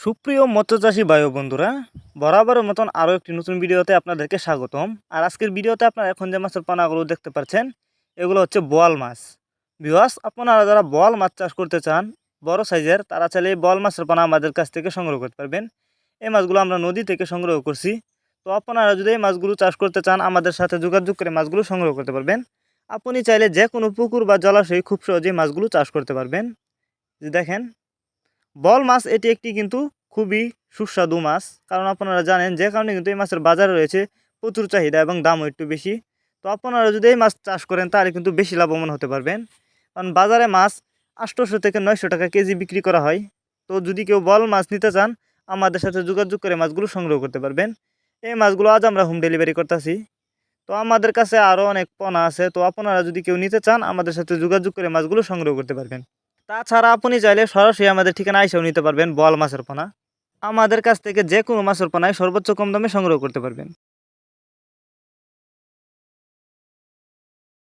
সুপ্রিয় মৎস্যচাষী বায়ু বন্ধুরা বরাবরের মতন আরও একটি নতুন ভিডিওতে আপনাদেরকে স্বাগতম। আর আজকের ভিডিওতে আপনারা এখন যে মাছের পানাগুলো দেখতে পাচ্ছেন, এগুলো হচ্ছে বোয়াল মাছ। বিওয়াস আপনারা যারা বোয়াল মাছ চাষ করতে চান, বড় সাইজের, তারা চাইলে বোয়াল মাছের পানা আমাদের কাছ থেকে সংগ্রহ করতে পারবেন। এই মাছগুলো আমরা নদী থেকে সংগ্রহ করছি। তো আপনারা যদি এই মাছগুলো চাষ করতে চান, আমাদের সাথে যোগাযোগ করে মাছগুলো সংগ্রহ করতে পারবেন। আপনি চাইলে যে কোনো পুকুর বা জলাশয়ে খুব সহজেই মাছগুলো চাষ করতে পারবেন। দেখেন বল মাছ এটি একটি কিন্তু খুবই সুস্বাদু মাছ। কারণ আপনারা জানেন যে কারণে কিন্তু এই মাছের বাজার রয়েছে প্রচুর চাহিদা এবং দামও একটু বেশি। তো আপনারা যদি এই মাছ চাষ করেন তাহলে কিন্তু বেশি লাভবান হতে পারবেন। কারণ বাজারে মাছ আটশোশো থেকে নয়শো টাকা কেজি বিক্রি করা হয়। তো যদি কেউ বল মাছ নিতে চান, আমাদের সাথে যোগাযোগ করে মাছগুলো সংগ্রহ করতে পারবেন। এই মাছগুলো আজ আমরা হোম ডেলিভারি করতেছি। তো আমাদের কাছে আরও অনেক পণা আছে। তো আপনারা যদি কেউ নিতে চান, আমাদের সাথে যোগাযোগ করে মাছগুলো সংগ্রহ করতে পারবেন। তাছাড়া আপনি চাইলে সরাসরি আমাদের ঠিকানা আইসেও নিতে পারবেন বল মাছের পোনা। আমাদের কাছ থেকে যে কোনো মাছের পোনায় সর্বোচ্চ কম দামে সংগ্রহ করতে পারবেন।